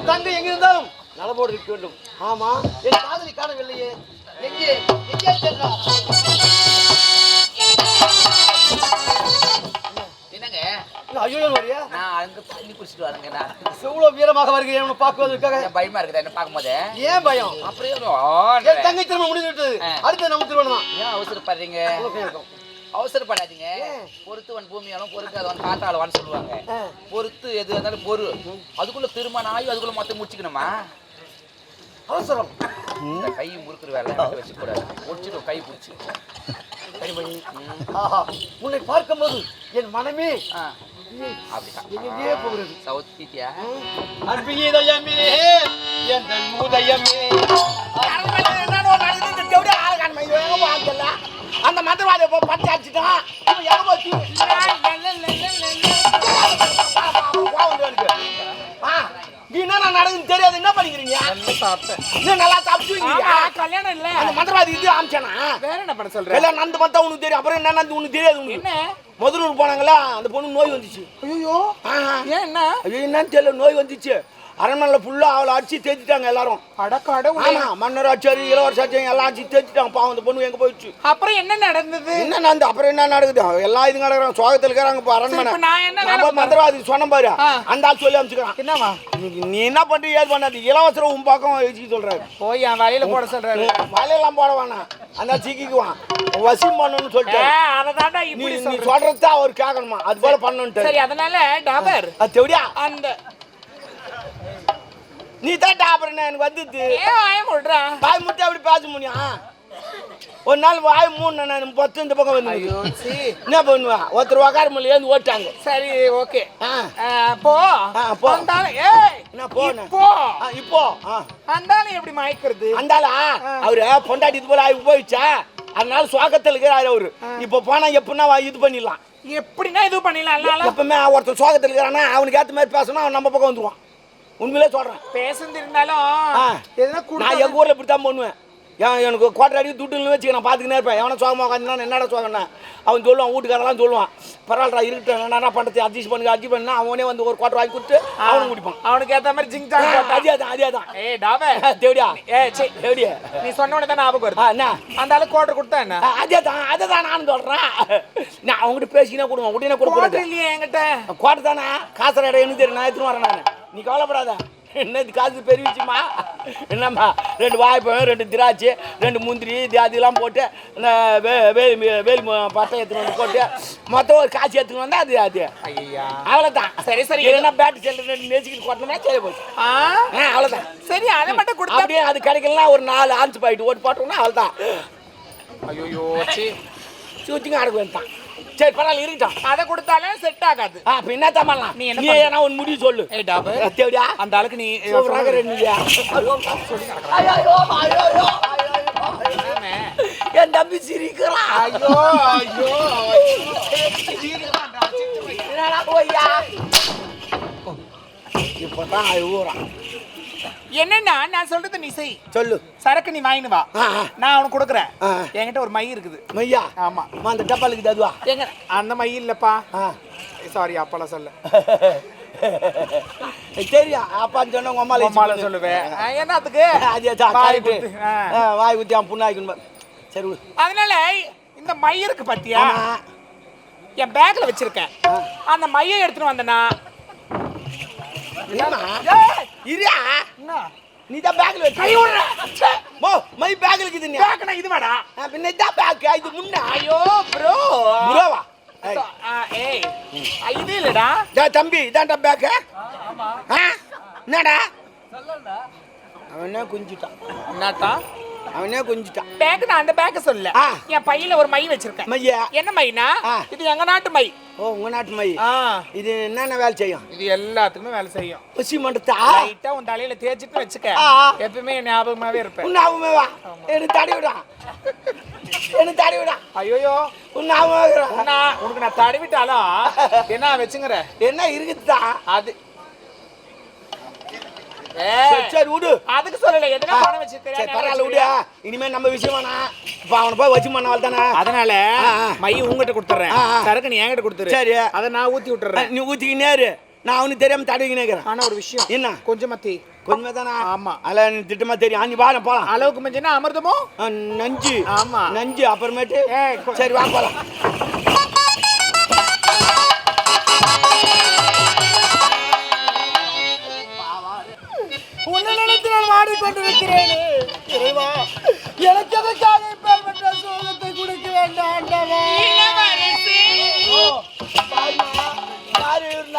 என் தங்கை எங்க இருந்தாலும் நலமோடு இருக்க வேண்டும். ஆமா என் காதலி காணவில்லையே. எங்கே எங்கே சென்றார்? என்னங்க? என்ன, ஐயோ வரியா நான் அங்க தண்ணி குடிச்சிட்டு வரேங்க நான். எவ்வளவு வீரமாக வருகிறேன் பார்க்குவதற்காக? எனக்கு பயமா இருக்குது என்ன பார்க்கும்போது? ஏன் பயம்? அப்படியே தங்கை திருமணம் முடிந்து விட்டது. அடுத்து நம்ம திருமணம் ஏன் அவசரப்படுறீங்க? இருக்கும். அவசரப்படாதீங்க? பொறுத்துவன் பூமியாலும் பொறுக்காதவன் காத்தாளவான்னு சொல்லுவாங்க. பொறுத்து எது இருந்தாலும் பொறு. அதுக்குள்ள திருமணம் ஆகி அதுக்குள்ள மொத்தம் முடிச்சுக்கணுமா? அவசரம். இந்த கை முறுக்குற வேலை வச்சுக்கூடாது. முடிச்சிடும் கை பிடிச்சி. உன்னை பார்க்கும்போது என் மனமே அப்படிதான். போகிறது. சவுத் என் உதயமே அடிச்சுட்டான் ஆ, நீ என்ன நடக்குதுன்னு தெரியாது. என்ன பண்ணிக்கிறீங்க? இன்னும் நல்லா சாப்பிட்டு கல்யாணம் இல்ல. அந்த மந்திரவாதி இது ஆமிச்சானா வேற என்ன பண்ண சொல்ற? எல்லாம் நந்து மத்தா உனக்கு தெரியும். அப்புறம் என்ன நந்து உனக்கு தெரியாது உனக்கு? என்ன? முதலூர் போனாங்களா? அந்த பொண்ணு நோய் வந்துச்சு. ஐயோ. ஏன் என்ன? ஐயோ என்னன்னு தெரியல. நோய் வந்துச்சு. அரண்மனையில் ஃபுல்லாக அவளை அடிச்சு தேய்ச்சிட்டாங்க எல்லாரும். அடக்காட மன்னர் ஆச்சாரி இளவரச ஆச்சாரி எல்லாம் அடிச்சு தேய்ச்சிட்டாங்க பாவம் அந்த பொண்ணு எங்க போயிடுச்சு? அப்புறம் என்ன நடந்தது? என்ன நடந்து அப்புறம் என்ன நடக்குது? எல்லாம் இது நடக்கிறாங்க சோகத்தில் இருக்கிறாங்க இப்போ அரண்மனை. நம்ம மந்திரவாதி சொன்ன பாரு. அந்த ஆள் சொல்லி அனுப்பிச்சுக்கிறான். என்னவா நீ- என்ன பண்றீங்க ஏது பண்ணாது? இளவரசரம் உன் பக்கம் வச்சு சொல்றாரு. போய் என் வலையில போட சொல்றாரு. வலையெல்லாம் போட வேணாம். அந்த சிக்கிக்குவான். வசியம் பண்ணணும்னு சொல்லிட்டு அததான்டா நீ இப்படி நீ சொல்ற. சொல்றது அவர் கேட்கணுமா? அது போல பண்ணணுன்ட்டு சரி அதனால டாபர். அது தெவிடியா அந்த நீ தான் டாபர் எனக்கு வந்துது. ஏன் வாய முடுறா? வாய் முட்டை அப்படி பேச முடியும். ஒரு நாள் வாய் மூணு நான் பத்து இந்த பக்கம் வந்து என்ன பண்ணுவா? ஒருத்தர் உக்கார முடியல ஏந்து ஓட்டாங்க. சரி ஓகே. ஆ. போ. போ. ஏய் என்ன போன இப்போ. ஆ, இப்போ. ஆ. அந்தாலும் எப்படி மயக்கிறது? அந்தாளா அவரு பொண்டாட்டி இது போல ஆகி போயிடுச்சா? அதனால சோகத்தில் இருக்கிறாரு அவரு. இப்போ போனா எப்படின்னா வா- இது பண்ணிடலாம். எப்படின்னா இது பண்ணிடலாம் எப்பவுமே ஒருத்தன் சோகத்தில் இருக்கிறானா அவனுக்கு ஏற்ற மாதிரி பேசணும் அவன் நம்ம பக்கம் வந்துருவான். உண்மையிலே சொல்றேன். பேசுறது இருந்தாலும். எதுனா நான் குடுத்தா எங்க ஊர்ல இப்படி தான் பண்ணுவேன். ஏன் எனக்கு கோட்டை அடி துட்டுன்னு வச்சுக்க நான் பார்த்துக்கினே இருப்பேன். எவனை சோகமாக உட்காந்துனா என்னடா சோகண்ணா அவன் சொல்லுவான் வீட்டுக்காரெல்லாம் சொல்லுவான். பரவாயில்லடா இருக்கட்டும் நான் என்ன பண்ணுறது அட்ஜஸ்ட் பண்ணுங்க அட்ஜஸ்ட் பண்ணா அவனே வந்து ஒரு கோட்டை வாங்கி கொடுத்து அவனும் குடிப்பான். அவனுக்கு ஏத்த மாதிரி ஜிங் போட்டா அதே தான் அதே தான் ஏய் டாபர் தேவடியா ஏய் சே தேவடியா நீ சொன்ன உடனே தான் ஞாபகம் வருது. என்ன? அந்த ஆளு கோட்டர் கொடுத்தா என்ன? அதே தான் அதை தான் நானும் சொல்கிறேன் நான் அவங்ககிட்ட பேசிக்கினே கொடுவேன். உடனே கொடுக்கூடாது இல்லையே என்கிட்ட. கோட்டை தானே? காசு என்ன தெரியும் நான் எடுத்துன்னு வரேன் நான். நீ கவலைப்படாத. என்ன இது காசு பெரிய விஷயமா என்னம்மா? ரெண்டு வாய்ப்பழம் ரெண்டு திராட்சை ரெண்டு முந்திரி அதெல்லாம் போட்டு வே வேலி வேலி பட்டை எடுத்துன்னு வந்து போட்டு மொத்தம் ஒரு காசு எடுத்துன்னு வந்தா அது அது. ஐயா. அவ்வளோதான் சரி, சரி. இல்லைன்னா பேட்டு செல்லு ரெண்டு நெச்சிக்கிட்டு கொட்டணும்னா சரி போச்சு. ஆ? அவ்வளோதான் சரி அதை மட்டும் கொடுத்தா அப்படியே அது கிடைக்கலாம் ஒரு நாலு ஆன்ஸ் பாயிட்டு ஓட்டு போட்டோம்னா அவ்வளோதான் ஐயோ சீ. சுத்திங்க அடக்கு வேண்டாம் சரி பரவாயில்ல இருக்கட்டும் அதை கொடுத்தாலும் செட் ஆகாது. ஆ அப்ப என்ன தம்மாலாம் நீ நீ என்ன? ஏன்னா ஒரு முடிவு சொல்லு. ஏய் டாபர் தேவடியா அந்த ஆளுக்கு நீ சூப்பராக ரெண்டுயா? என் தம்பி சிரிக்கிறான் ஐயோ ஐயோ என்னடா போய்யா? இப்பதான் அழுகுறான் என்னன்னா நான் சொல்றது நீ செய். சொல்லு. சரக்கு நீ வாங்கினு வா. நான் அவனுக்கு கொடுக்குறேன். என்கிட்ட ஒரு மை இருக்குது. மையா? ஆமா. அந்த டப்பாலுக்கு அதுவா? எங்க? அந்த மை இல்லப்பா. சாரி அப்பெல்லாம் சொல்ல. தெரியும் அப்பான்னு சொன்ன உங்க அம்மால அம்மால சொல்லுவேன். என்னத்துக்கு வாய். ஆ, வாய் குத்தி அவன் புண்ணாய்க்கணும் பாரு. சரி. அதனால இந்த மை இருக்கு பாத்தியா. என் பேக்ல வச்சிருக்கேன். அந்த மையை எடுத்துட்டு வந்தனா என்னம்மா? ஏய், இருயா! நீ தான் பேக்ல கை விடுற மோ மை பேக்ல இருக்குது நீ. பேக்னா இது வாடா பின்ன இதான் பேக் இது முன்ன. ஐயோ ப்ரோ புரோவா? ஏய். இது இல்லடா. டேய் தம்பி இதான்டா பேக்கு ஆ என்னடா? அவனே குஞ்சிட்டான் என்னட்டா அவனே குஞ்சிட்டான் பேக் நான் அந்த பேக்க சொல்ல ஆ. என் பையில ஒரு மை வச்சிருக்கேன். மையா? என்ன மைனா. இது எங்க நாட்டு மை. ஓ உங்க நாட்டு மை. இது என்னென்ன வேலை செய்யும்? இது எல்லாத்துக்குமே வேலை செய்யும். உச்சி மண்டத்தா லைட்டா உன் தலையில தேய்ச்சிட்டு வச்சுக்க. எப்பவுமே ஞாபகமாவே இருப்பேன். உன்னை அவமே வா. எனக்கு தடி விடா. எனக்கு தடி விடா. உன்னை அவன் நான் உனக்கு நான் தடவிட்டாலும் என்ன வச்சுங்கிற என்ன இருக்குதா அது சரி விடு. அதுக்கு சொல்லல. எதுனா பணம் சரி பரவாயில்ல விடு இனிமே நம்ம விஷயம் வேணா இப்போ அவனை போய் வச்சு பண்ண தானே. அதனால ஆ, ஆ. மை உங்ககிட்ட கொடுத்துறேன். சரக்கு நீ என்கிட்ட கொடுத்துரு. சரி. அதை நான் ஊத்தி விட்டுறேன். நீ ஊத்திக்கினேரு நான் அவனுக்கு தெரியாம தடவிக்கினே இருக்கிறேன். ஆனா ஒரு விஷயம். என்ன? கொஞ்சமா தீ. கொஞ்சமே தானே? ஆமா. அதில் திட்டமா தெரியும் அஞ்சு வாரம் போலாம். அளவுக்கு மிஞ்சினா அமிர்தமோ? ஆ, நஞ்சு. ஆமா. நஞ்சு அப்புறமேட்டு. சரி வா போலாம்.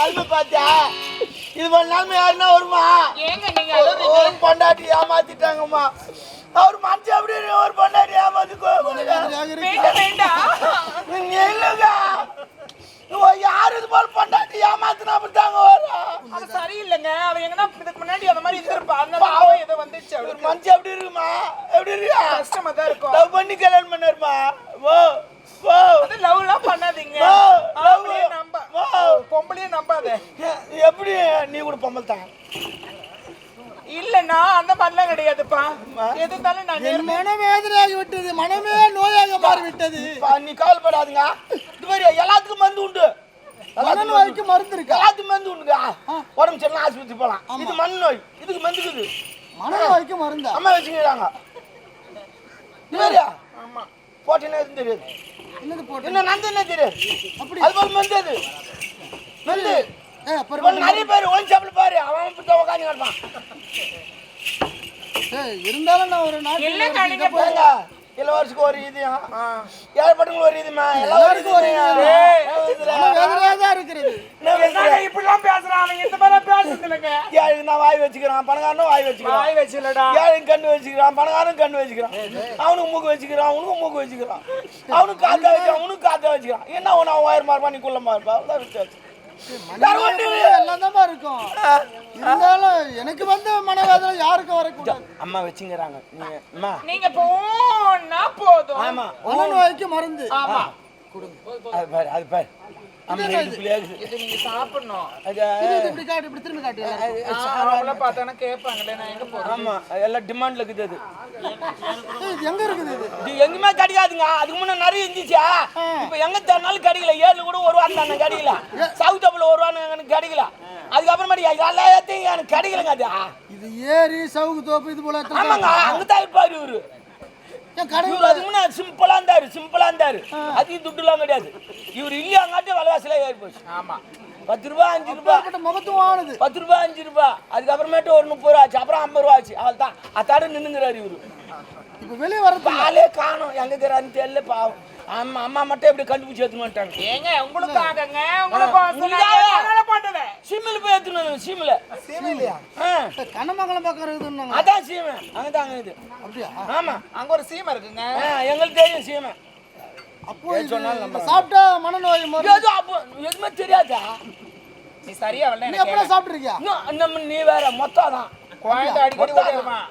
பாரு இவர் நன்மை பார்த்தியா இது நன்மை யாருன்னா வருமா? ஒரு பொண்டாட்டி ஏமாத்திட்டாங்கம்மா. அவர் மனுஷன் அப்படி ஒரு பொண்டாட்டி ஏமாத்தி இல்லைங்க யார் இது போல பொண்டாட்டி ஏமாத்தினா அப்படித்தாங்க வரும் அது சரியில்லைங்க அவன் எங்கன்னா இதுக்கு முன்னாடி அந்த மாதிரி இருந்திருப்பா அதனால ஏதோ வந்துச்சு ஒரு அவளுக்கு மனுஷன் எப்படி இருக்குமா எப்படி இருக்கா கஷ்டமா தான் இருக்கும் லவ் பண்ணி கல்யாணம் பண்ணாருமா ஓ ஓ அது லவ்லாம் பண்ணாதீங்க ஓ, love. ஆம்பளையே நம்ப ஓ. பொம்பளையே நம்பாத எ- எப்படி நீ கூட பொம்பளை தான்? இல்லண்ணா அந்த மாதிரிலாம் கிடையாதுப்பா. எது இருந்தாலும் நான் என் நேர்மை மனவேதனையாகி விட்டது மனமே நோயாக மாறிவிட்டது. நீ கவலைப்படாதுங்க. இது மாதிரி எல்லாத்துக்கும் மருந்து உண்டு. எல்லாத்துக்கும் மனநோய்க்கு மருந்து இருக்கா? எல்லாத்துக்கும் மருந்து உண்டுங்க. உடம்பு சரியில்லை ஆஸ்பத்திரி போகலாம். இது மண் நோய் இதுக்கு மருந்துக்குது மனநோய்க்கு மருந்தா? அம்மா வச்சுக்கிறாங்க. இது மாதிரியா ஆமா. போட்டேன்னா எதுவும் தெரியாது. என்னது போட்டு? என்ன நந்து என்ன தெரியாது. அப்படி. அது போல மருந்து அது. மருந்து. இப்போ நிறைய பேர் ஒன் சாப்பிட பாரு அவன் இப்படி உட்காந்து கிடப்பான். ஏய், இருந்தாலும் நான் ஒரு நாட்டு போங்க இளவரசிக்கு ஒரு இதுமா எல்லாருக்கும் ஒரு இருக்கிறது. இப்படிலாம் பேசுறான்? அவன் இந்த மாதிரி பேசுறது இல்லைங்க. ஏழைக்கு நான் வாய் வச்சுக்கிறான் பணக்காரனும் வாய் வச்சுக்கிறான். வாய் வச்சுலடா ஏழைக்கு கண்ணு வச்சுக்கிறான் பணக்காரனும் கண்ணு வச்சுக்கிறான். அவனுக்கு மூக்கு வச்சுக்கிறான் அவனுக்கும் மூக்கு வச்சுக்கிறான். அவனுக்கு காத்தா வச்சு அவனுக்கு காத்தா வச்சுக்கிறான். என்ன உன அவன் உயரமா இருப்பா நீ குள்ளமா இருப்பா வித்தியாசம். வேற ஒண்ணும் இல்ல. எல்லாம் தான் இருக்கும். இருந்தாலும் எனக்கு வந்த மனவேதனை யாருக்கும் வரக்கூடாது. அம்மா வச்சுங்கிறாங்க. நீங்க அம்மா. நீங்க போனா போதும். ஆமா. மருந்து. ஆமா அது பாரு அது பாரு. இது? நீங்க சாப்பிடணும். அது இது இப்படி காட்டு இப்படி திரும்பி காட்டு எல்லாருக்கும். அவங்கள பார்த்தானா கேட்பாங்களே நான் எங்க போறேன் ஆமா எல்லாம் டிமாண்ட்ல இருக்குது அது. எங்க இருக்குது இது? எங்குமே கிடைக்காதுங்க அதுக்கு முன்ன நிறைய இருந்துச்சா. இப்ப எங்க தரனாலும் கிடைக்கல. ஏர்ல கூட ஒரு வாரம் கிடைக்கல. சவுத் அப்பிள் ஒரு வாரம் எனக்கு கிடைக்கல. அதுக்கப்புறமேட்டு எல்லாத்தையும் எனக்கு கிடைக்கலங்க அது. இது ஏரி சவுக்கு தோப்பு இது போல ஆமாங்க அங்க தான் இருப்பாரு இவரு. இவரு அதுக்கு முன்ன சிம்பிளா இருந்தாரு சிம்பிளா இருந்தாரு. அதிகம் துட்டுலாம் கிடையாது. இவர் இல்லையாங்காட்டி விலைவாசில ஏறி போச்சு. ஆமா. பத்து ரூபா அஞ்சு ரூபா. முகத்துவம் ஆனது. பத்து ரூபா அஞ்சு ரூபா. அதுக்கப்புறமேட்டு ஒரு முப்பது ரூபா ஆச்சு. அப்புறம் ஐம்பது ரூபா ஆச்சு. அவள் தான் அத்தாடு நின்னுங்கிறாரு இவரு. இப்ப வெளியே வரது பாலே காணும். எங்க இருக்கிறாருன்னு தெரியல பாவம். அம்மா அம்மா மட்டும் எப்படி கண்டுபிடிச்சி எடுத்துன்னு ஏங்க உங்களுக்காகங்க உங்களுக்கு சிம்மில் போய் எடுத்துன்னு சிம்மில். இல்லையா ஆ. கண்ணமங்கலம் பக்கம் இருக்குதுன்னாங்க அதான் சீமை. அங்கே தான் இது அப்படியா? ஆமா. அங்க ஒரு சீமை இருக்குங்க. எங்களுக்கு தெரியும் சீமை. அப்போ இந்த சாப்பிட்டா மனநோய் ஏதோ அப்போ எதுவுமே தெரியாதா? நீ சரியா வரல நீ எப்பலாம் சாப்பிட்டுருக்கியா? நம்ம நீ வேற மொத்தம் தான். குழந்தை அடிக்கடி ஓடிடுவான்